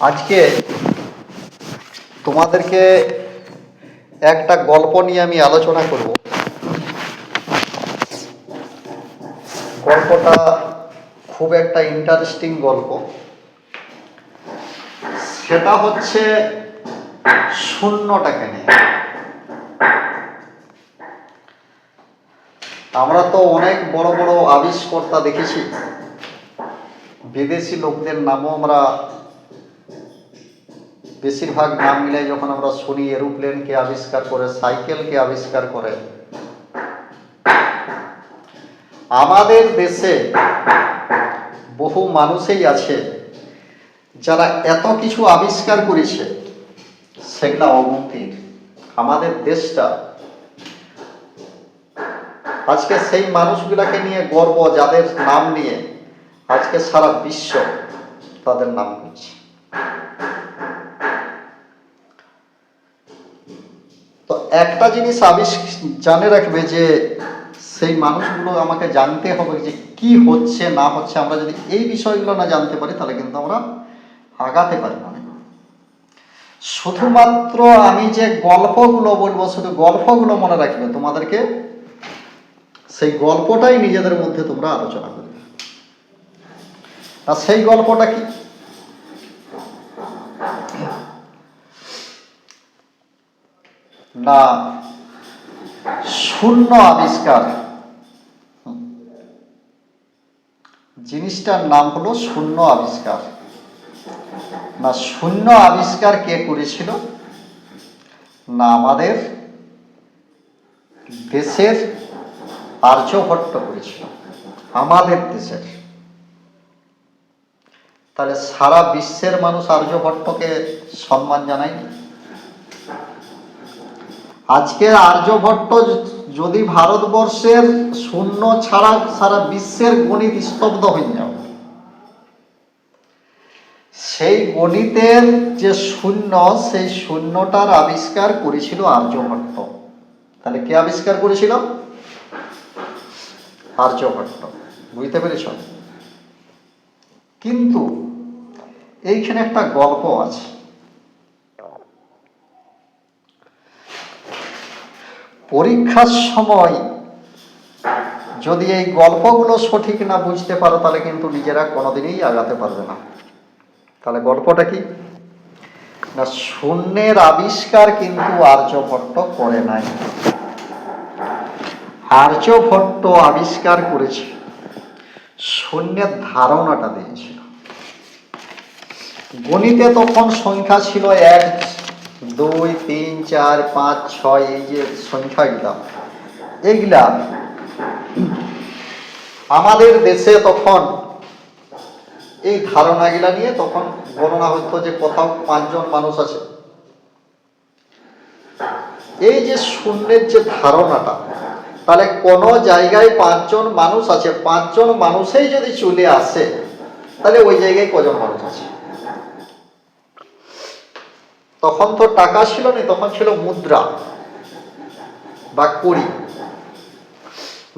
আজকে তোমাদেরকে একটা গল্প নিয়ে আমি আলোচনা করব। গল্পটা খুব একটা ইন্টারেস্টিং গল্প। সেটা হচ্ছে শূন্যটাকে নিয়ে। আমরা তো অনেক বড় বড় আবিষ্কর্তা দেখেছি। বিদেশি লোকদের নামও আমরা বেশিরভাগ নাম মিলাই যখন আমরা শুনি, এরোপ্লেনকে আবিষ্কার করে, সাইকেলকে আবিষ্কার করে, আমাদের দেশে বহু মানুষই আছে যারা এত কিছু আবিষ্কার করেছে, সেগুলা অমুক্তির। আমাদের দেশটা, আজকে সেই মানুষগুলাকে নিয়ে গর্ব, যাদের নাম নিয়ে আজকে সারা বিশ্ব তাদের নাম করছে। একটা জিনিস আবিষ জানে রাখবে যে সেই মানুষগুলো আমাকে জানতে হবে যে কি হচ্ছে, না হচ্ছে। আমরা যদি এই বিষয়গুলো না জানতে পারি, তাহলে কিন্তু আমরা আগাতে পারি না। শুধুমাত্র আমি যে গল্পগুলো বলব, শুধু গল্পগুলো মনে রাখবে, তোমাদেরকে সেই গল্পটাই নিজেদের মধ্যে তোমরা আলোচনা করবে। আর সেই গল্পটা কি? না, শূন্য আবিষ্কার। জিনিসটার নাম হলো শূন্য আবিষ্কার। না, শূন্য আবিষ্কার কে করেছিল? না, আমাদের দেশের আর্যভট্ট করেছিল। আমাদের দেশের। তাহলে সারা বিশ্বের মানুষ আর্যভট্টকে সম্মান জানায় আজকে আর্যভট্ট যদি ভারতবর্ষের শূন্য ছাড়া সারা বিশ্বের গণিত স্তব্ধ হয়ে যাবে, সেই গণিতের যে শূন্য, সেই শূন্যটার আবিষ্কার করেছিল আর্যভট্ট তাহলে কে আবিষ্কার করেছিল? আর্যভট্ট বুঝতে পেরেছ? কিন্তু এইখানে একটা গল্প আছে। পরীক্ষার সময় যদি এই গল্পগুলো সঠিক না বুঝতে পারো, তাহলে কিন্তু নিজেরা কোনোদিনই আগাতে পারবে না। তাহলে গল্পটা কি? না, শূন্যের আবিষ্কার কিন্তু আর্যভট্ট করে নাই। আর্যভট্ট আবিষ্কার করেছে, শূন্যের ধারণাটা দিয়েছিল। গণিতে তখন সংখ্যা ছিল এক দুই, তিন, চার, পাঁচ, ছয়, এই যে সংখ্যাগুলা, এইগুলা আমাদের দেশে তখন এই ধারণাগুলা নিয়ে তখন গণনা হতো যে কোথাও পাঁচজন মানুষ আছে। এই যে শূন্যের যে ধারণাটা, তাহলে কোন জায়গায় পাঁচজন মানুষ আছে, পাঁচজন মানুষেই যদি চলে আসে, তাহলে ওই জায়গায় কজন মানুষ আছে? তখন তো টাকা ছিল না, তখন ছিল মুদ্রা বা কড়ি।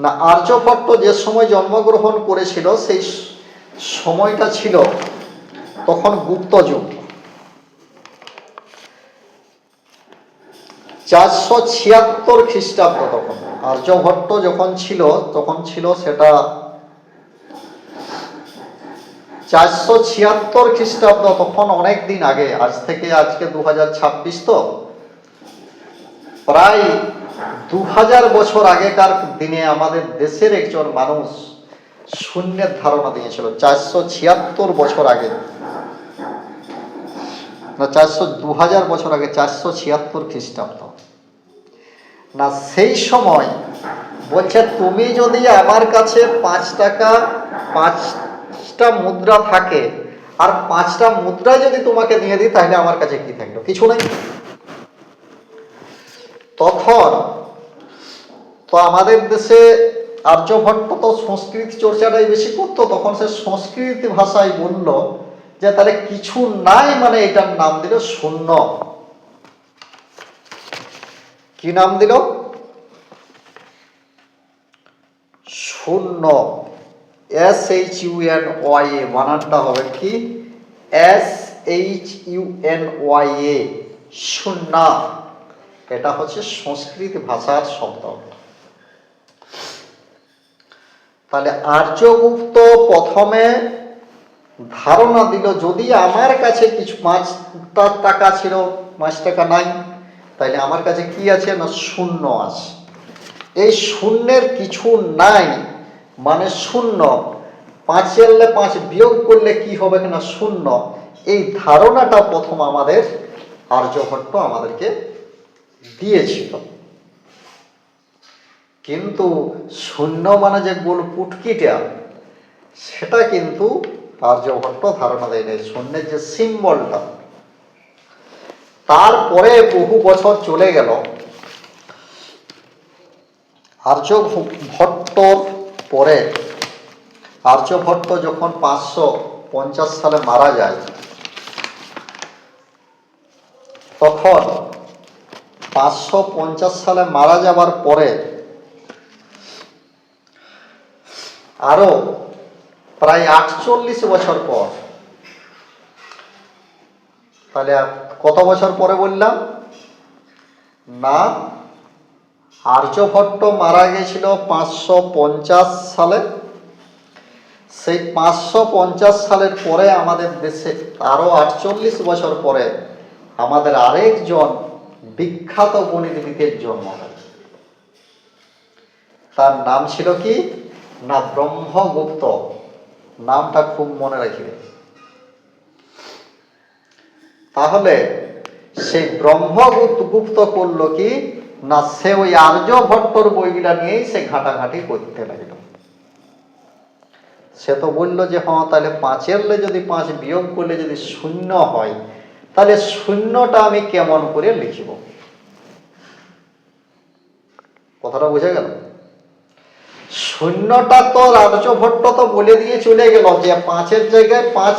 না, আর্যভট্ট যে সময় জন্মগ্রহণ করেছিল, সেই সময়টা ছিল তখন গুপ্ত যুগ। চারশো ছিয়াত্তর খ্রিস্টাব্দ তখন। আর্যভট্ট যখন ছিল, তখন ছিল সেটা চারশো ছিয়াত্তর খ্রিস্টাব্দ, তখন অনেক দিন আগে, আজ থেকে আজকে দু ছাব্বিশ তো, প্রায় দু হাজার বছর আগেকার দিনে আমাদের দেশের একজন মানুষ শূন্যের ধারণা দিয়েছিল, চারশো ছিয়াত্তর বছর আগে। না, চারশো দু হাজার বছর আগে, চারশো ছিয়াত্তর খ্রিস্টাব্দ। না, সেই সময় বলছে, তুমি যদি আমার কাছে পাঁচ টাকা পাঁচটা মুদ্রা থাকে, আর পাঁচটা মুদ্রা যদি তোমাকে দিয়ে দিই, তাহলে আমার কাছে কি থাকল? কিছু নাই। তখন তো আমাদের দেশে আর্যভট্ট তো সংস্কৃত চর্চাটাই বেশি করতো, তখন সে সংস্কৃত ভাষায় বলল যে, তাহলে কিছু নাই মানে এটার নাম দিল শূন্য। কি নাম দিল? শূন্য। S H U N Y A বানানটা হবে কি? S H U N Y A শূন্য এটা হচ্ছে সংস্কৃত ভাষার শব্দ। তাহলে আর্যগুপ্ত প্রথমে ধারণা দিল, যদি আমার কাছে কিছু পাঁচ টাকা ছিল পাঁচ টাকা নাই, তাহলে আমার কাছে কি আছে? না, শূন্য আছে। এই শূন্যের কিছু নাই। মানে শূন্য। পাঁচেরলে পাঁচ বিয়োগ করলে কি হবে কিনা? শূন্য। এই ধারণাটা প্রথম আমাদের আর্যভট্ট আমাদেরকে দিয়েছিল। কিন্তু শূন্য মানে যে গোল পুটকিটা, সেটা কিন্তু আর্যভট্ট ধারণা দেয় নাই। শূন্যের যে সিম্বলটা, তারপরে বহু বছর চলে গেল। আর্যভট্টর পরে আর্যভট্ট যখন পাঁচশো পঞ্চাশ সালে মারা যায়, তখন পাঁচশো পঞ্চাশ সালে মারা যাবার পরে আরও প্রায় আটচল্লিশ বছর পর, তাহলে কত বছর পরে বললাম? না আর্যভট্ট মারা গেছিল পাঁচশো পঞ্চাশ সালে। সেই পাঁচশো পঞ্চাশ সালের পরে আমাদের দেশে আরও আটচল্লিশ বছর পরে আমাদের আরেকজন বিখ্যাত গণিতবিদের জন্ম হয়। তার নাম ছিল কি? না, ব্রহ্মগুপ্ত। নামটা খুব মনে রাখিবে। তাহলে সেই ব্রহ্মগুপ্ত গুপ্ত করল কি? না সে ওই আর্যভট্টর বইগুলা নিয়েই সে ঘাটাঘাটি করতে লাগল। সে তো বলল যে হ্যাঁ তাহলে পাঁচেরলে যদি পাঁচ বিয়োগ করলে যদি শূন্য হয়, তাহলে শূন্যটা আমি কেমন করে লিখিব? কথাটা বোঝা গেল? শূন্যটা তো রাজভট্ট তো বলে দিয়ে চলে গেল যে, পাঁচের জায়গায় পাঁচ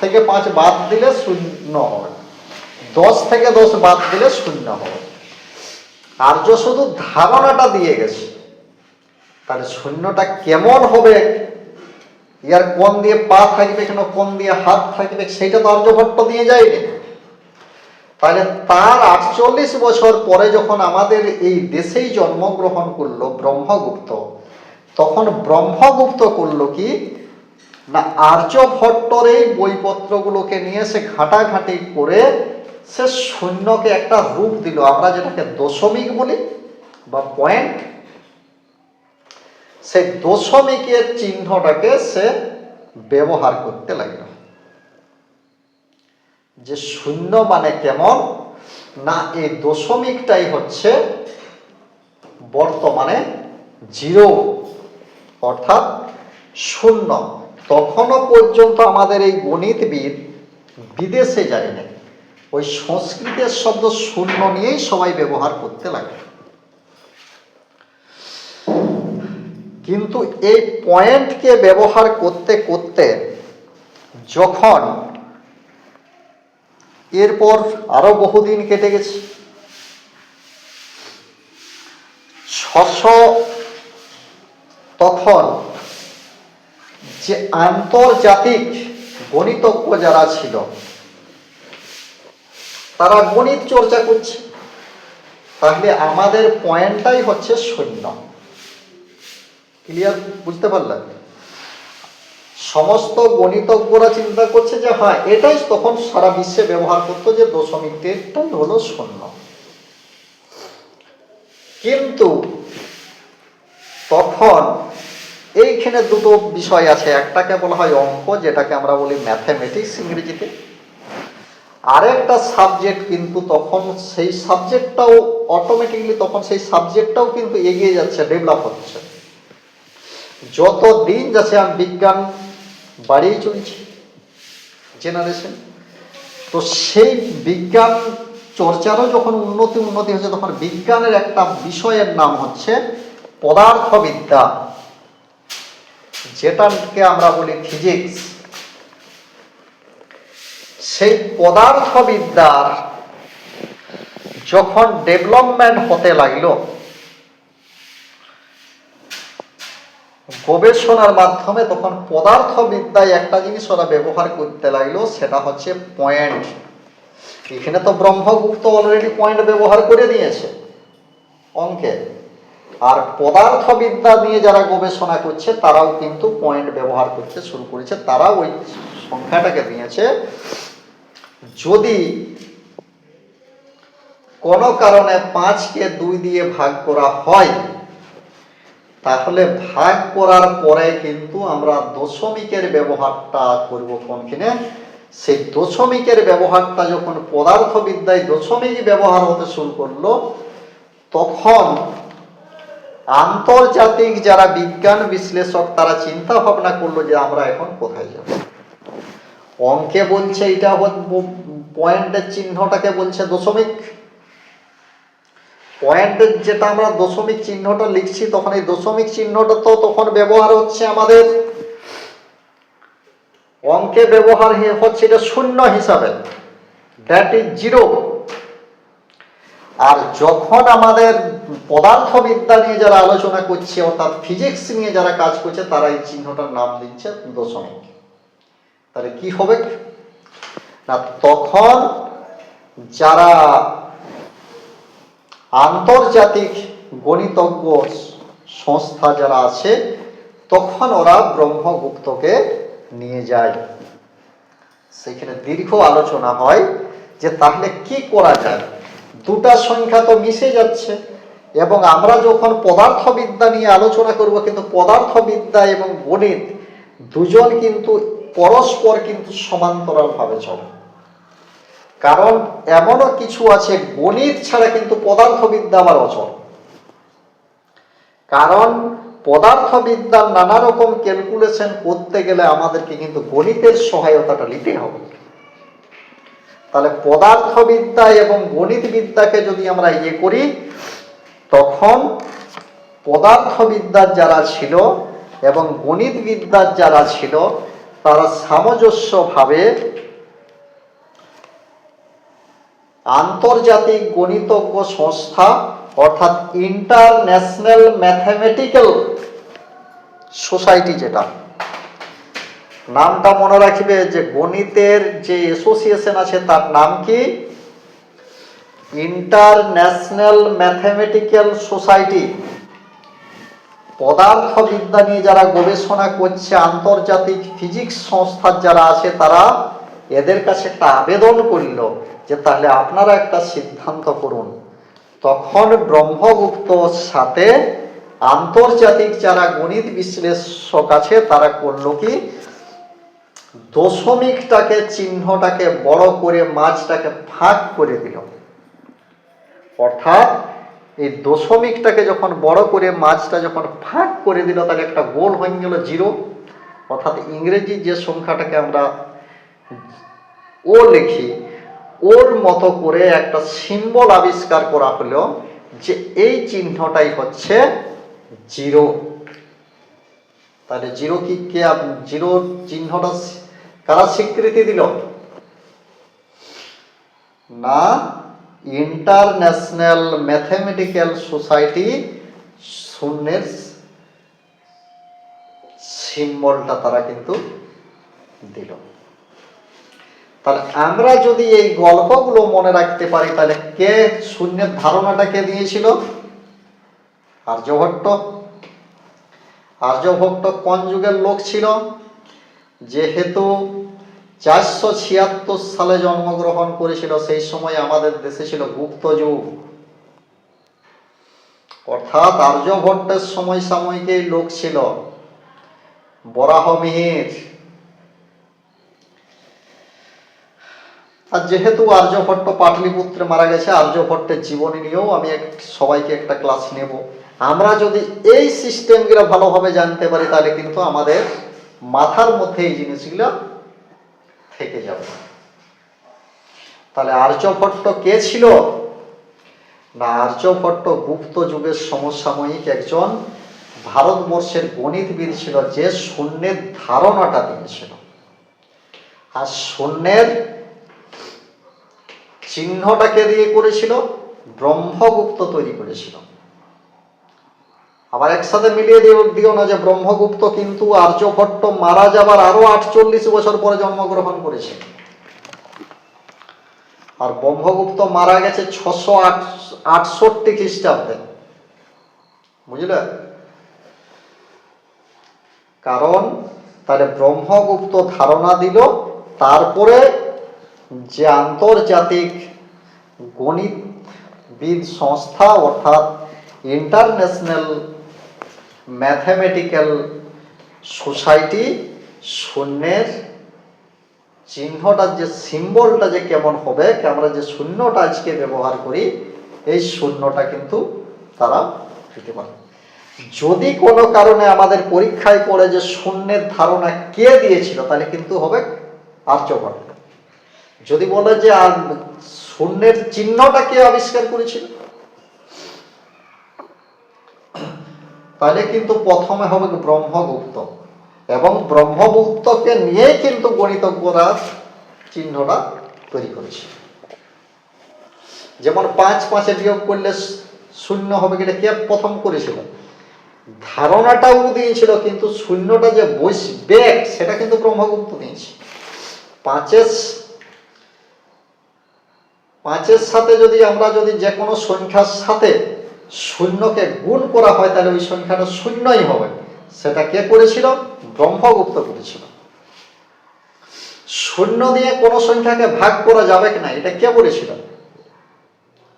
থেকে পাঁচ বাদ দিলে শূন্য হবে দশ থেকে দশ বাদ দিলে শূন্য হবে আর্য শুধু ধারণাটা দিয়ে গেছে। তাহলে সৈন্যটা কেমন হবে? ইয়ার কোন দিয়ে পা থাকবে কেন, কোন দিয়ে হাত থাকবে, সেইটা তো আর্যভট্ট দিয়ে যায়নি। তাহলে তার আটচল্লিশ বছর পরে যখন আমাদের এই দেশেই জন্মগ্রহণ করল ব্রহ্মগুপ্ত, তখন ব্রহ্মগুপ্ত করল কি? না আর্যভট্টর এই বইপত্রগুলোকে নিয়ে সে ঘাটাঘাটি করে সে শূন্যকে একটা রূপ দিল। আমরা যেটাকে দশমিক বলি বা পয়েন্ট সেই দশমিকের চিহ্নটাকে সে ব্যবহার করতে লাগল। যে শূন্য মানে কেমন? না, এই দশমিকটাই হচ্ছে বর্তমানে জিরো, অর্থাৎ শূন্য। তখনও পর্যন্ত আমাদের এই গণিতবিদ বিদেশে যায়নি। ওই সংস্কৃতের শব্দ শূন্য নিয়েই সবাই ব্যবহার করতে লাগে। কিন্তু এই পয়েন্টকে ব্যবহার করতে করতে যখন এরপর আরও বহুদিন কেটে গেছে। ছশো তখন যে আন্তর্জাতিক গণিতজ্ঞ যারা ছিল তারা গণিত চর্চা করছে। তাহলে আমাদের পয়েন্টটাই হচ্ছে শূন্য। ক্লিয়ার বুঝতে পারলেন সমস্ত গণিতজ্ঞরা চিন্তা করছে যে হ্যাঁ এটাই তখন সারা বিশ্বে ব্যবহার করতো যে দশমিকটাই হলো শূন্য। কিন্তু তখন এইখানে দুটো বিষয় আছে। একটাকে বলা হয় অঙ্ক, যেটাকে আমরা বলি ম্যাথামেটিক্স ইংরেজিতে। আরেকটা সাবজেক্ট কিন্তু তখন সেই সাবজেক্টটাও অটোমেটিকলি তখন সেই সাবজেক্টটাও কিন্তু এগিয়ে যাচ্ছে ডেভেলপ হচ্ছে। যত দিন যাচ্ছে আমি বিজ্ঞান বাড়িয়ে চলছে জেনারেশন তো সেই বিজ্ঞান চর্চারও যখন উন্নতি উন্নতি হচ্ছে, তখন বিজ্ঞানের একটা বিষয়ের নাম হচ্ছে পদার্থবিদ্যা, যেটাকে আমরা বলি ফিজিক্স সেই পদার্থবিদ্যার যখন ডেভেলপমেন্ট হতে লাগল, গবেষণার মাধ্যমে তখন পদার্থবিদ্যায় একটা জিনিস ওরা ব্যবহার করতে লাগল, সেটা হচ্ছে পয়েন্ট এখানে তো ব্রহ্মগুপ্ত অলরেডি পয়েন্ট ব্যবহার করে দিয়েছে অঙ্কে। আর পদার্থবিদ্যা নিয়ে যারা গবেষণা করছে, তারাও কিন্তু পয়েন্ট ব্যবহার করতে শুরু করেছে। তারাও ওই সংখ্যাটাকে দিয়েছে যদি কোনো কারণে পাঁচকে দুই দিয়ে ভাগ করা হয়, তাহলে ভাগ করার পরে কিন্তু আমরা দশমিকের ব্যবহারটা করব কোনখানে? সেই দশমিকের ব্যবহারটা যখন পদার্থবিদ্যায় দশমিক ব্যবহার হতে শুরু করল, তখন আন্তর্জাতিক যারা বিজ্ঞান বিশ্লেষক তারা চিন্তা ভাবনা করল যে আমরা এখন কোথায় যাব? অঙ্কে বলছে এটা পয়েন্টের চিহ্নটাকে বলছে দশমিক। পয়েন্টের যেটা আমরা দশমিক চিহ্নটা লিখছি, তখন এই দশমিক চিহ্নটা তো তখন ব্যবহার হচ্ছে আমাদের। অঙ্কে ব্যবহার হচ্ছে এটা শূন্য হিসাবে। দ্যাট ইজ জিরো আর যখন আমাদের পদার্থবিদ্যা নিয়ে যারা আলোচনা করছে, অর্থাৎ ফিজিক্স নিয়ে যারা কাজ করছে, তারা এই চিহ্নটার নাম দিচ্ছে দশমিক। তাহলে কি হবে? না, তখন যারা আন্তর্জাতিক গণিতজ্ঞ সংস্থা যারা আছে, তখন ওরা ব্রহ্মগুপ্তকে নিয়ে যায়। সেখানে দীর্ঘ আলোচনা হয় যে তাহলে কি করা যায়? দুটা সংখ্যা তো মিশে যাচ্ছে। এবং আমরা যখন পদার্থবিদ্যা নিয়ে আলোচনা করব, কিন্তু পদার্থবিদ্যা এবং গণিত দুজন কিন্তু পরস্পর কিন্তু সমান্তরালভাবে চলে। কারণ এমনও কিছু আছে, গণিত ছাড়া কিন্তু পদার্থবিদ্যা আবার অচল। কারণ পদার্থবিদ্যার নানা রকম ক্যালকুলেশন করতে গেলে আমাদেরকে কিন্তু গণিতের সহায়তাটা নিতে হবে। তাহলে পদার্থবিদ্যা এবং গণিত বিদ্যাকে যদি আমরা ইয়ে করি, তখন পদার্থবিদ্যার যারা ছিল এবং গণিত বিদ্যার যারা ছিল তারা সামঞ্জস্যভাবে আন্তর্জাতিক গণিতজ্ঞ সংস্থা, অর্থাৎ ইন্টারন্যাশনাল ম্যাথামেটিক্যাল সোসাইটি যেটা, নামটা মনে রাখবে যে গণিতের যে অ্যাসোসিয়েশন আছে তার নাম কি? International Mathematical Society. পদার্থবিদ্যা নিয়ে যারা গবেষণা করছে, আন্তর্জাতিক ফিজিক্স সংস্থার যারা আছে, তারা এদের কাছে একটা আবেদন করল যে তাহলে আপনারা একটা সিদ্ধান্ত করুন। তখন ব্রহ্মগুপ্ত সাথে আন্তর্জাতিক যারা গণিত বিশ্লেষক আছে, তারা করল কি? দশমিকটাকে, চিহ্নটাকে বড় করে মাছটাকে ফাঁক করে দিল। অর্থাৎ এই দশমিকটাকে যখন বড় করে মাছটা যখন ফাঁক করে দিল, তাহলে একটা গোল হয়ে গেল জিরো। অর্থাৎ ইংরেজি যে সংখ্যাটাকে আমরা ও লিখি, ওর মতো করে একটা সিম্বল আবিষ্কার করা হলো যে এই চিহ্নটাই হচ্ছে জিরো। তাহলে জিরো কি কে জিরো চিহ্নটা কারা স্বীকৃতি দিল? না ইন্টারন্যাশনাল ম্যাথামেটিক্যাল সোসাইটি শূন্যের সিম্বলটা তারা কিন্তু দিল। তাহলে আমরা যদি এই গল্পগুলো মনে রাখতে পারি, তাহলে কে শূন্যের ধারণাটা কে দিয়েছিল? আর্যভট্ট আর্যভট্ট কোন যুগের লোক ছিল? যেহেতু চারশো ছিয়াত্তর সালে জন্মগ্রহণ করেছিল, সেই সময় আমাদের দেশে ছিল গুপ্ত যুগ। অর্থাৎ আর্যভট্টের সময় সাময়িক এই লোক ছিল বরাহমিহির আর যেহেতু আর্যভট্ট পাটলিপুত্রে মারা গেছে আর্যভট্টের জীবনী নিয়েও আমি সবাইকে একটা ক্লাস নেব। আমরা যদি এই সিস্টেমগুলো ভালোভাবে জানতে পারি, তাহলে কিন্তু আমাদের মাথার মধ্যে এই জিনিসগুলো থেকে যাবে। তাহলে আর্যভট্ট কে ছিল? না, আর্যভট্ট গুপ্ত যুগের সমসাময়িক একজন ভারতবর্ষের গণিতবিদ ছিল, যে শূন্যের ধারণাটা দিয়েছিল আর শূন্যের চিহ্নটাকে দিয়ে করেছিল, ব্রহ্মগুপ্ত তৈরি করেছিল। আবার একসাথে মিলিয়ে দিও দিও না যে ব্রহ্মগুপ্ত কিন্তু আর্যভট্ট মারা যাবার আরও আটচল্লিশ বছর পরে জন্মগ্রহণ করেছে। আর ব্রহ্মগুপ্ত মারা গেছে ছশো আট, আটষট্টি খ্রিস্টাব্দে। বুঝলে? কারণ তাহলে ব্রহ্মগুপ্ত ধারণা দিল, তারপরে যে আন্তর্জাতিক গণিতবিদ সংস্থা অর্থাৎ ইন্টারন্যাশনাল ম্যাথমেটিক্যাল সোসাইটি শূন্যের চিহ্নটার যে সিম্বলটা যে কেমন হবে, আমরা যে শূন্যটা আজকে ব্যবহার করি, এই শূন্যটা কিন্তু তারা দিতে পারে। যদি কোনো কারণে আমাদের পরীক্ষায় পড়ে যে শূন্যের ধারণা কে দিয়েছিল, তাহলে কিন্তু হবে আর্যভট্ট যদি বলে যে শূন্যের চিহ্নটা কে আবিষ্কার করেছিল তাহলে কিন্তু প্রথমে হবে ব্রহ্মগুপ্ত। এবং ব্রহ্মগুপ্তকে নিয়েই কিন্তু গণিতজ্ঞরা চিহ্নটা তৈরি করেছে। যেমন পাঁচ পাঁচে বিয়োগ করলে শূন্য হবে এটা কে প্রথম করেছিল? ধারণাটাও দিয়েছিল, কিন্তু শূন্যটা যে বসবে, সেটা কিন্তু ব্রহ্মগুপ্ত দিয়েছে। পাঁচের পাঁচের সাথে যদি আমরা যদি যে কোনো সংখ্যার সাথে শূন্যকে গুণ করা হয় তাহলে ওই সংখ্যাটা শূন্যই হবে। সেটা কে করেছিল? ব্রহ্মগুপ্ত করেছিল। শূন্য দিয়ে কোনো সংখ্যাকে ভাগ করা যাবে কিনা এটা কে বলেছিল?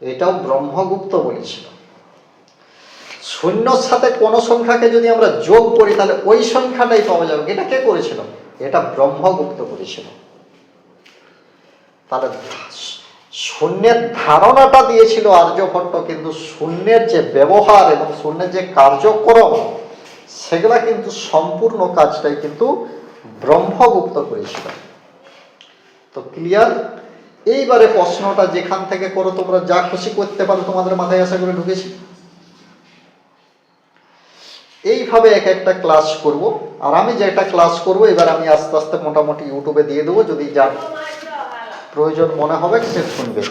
এটাও ব্রহ্মগুপ্ত বলেছিল। শূন্যর সাথে কোনো সংখ্যাকে যদি আমরা যোগ করি, তাহলে ওই সংখ্যাটাই পাওয়া যাবে এটা কে করেছিল? এটা ব্রহ্মগুপ্ত করেছিল। তাহলে শূন্যের ধারণাটা দিয়েছিল আর্যভট্ট, কিন্তু শূন্যের যে ব্যবহার এবং শূন্যের যে কার্যক্রম, সেগুলা কিন্তু সম্পূর্ণ কাজটাই কিন্তু ব্রহ্মগুপ্ত করেছিল। তো ক্লিয়ার এইবারে প্রশ্নটা যেখান থেকে করো, তোমরা যা খুশি করতে পারো, তোমাদের মাথায় আশা করে ঢুকেছি। এইভাবে এক একটা ক্লাস করব। আর আমি যেটা ক্লাস করব, এবার আমি আস্তে আস্তে মোটামুটি ইউটিউবে দিয়ে দেবো, যদি যার প্রয়োজন মনে হবে সে শুনবে।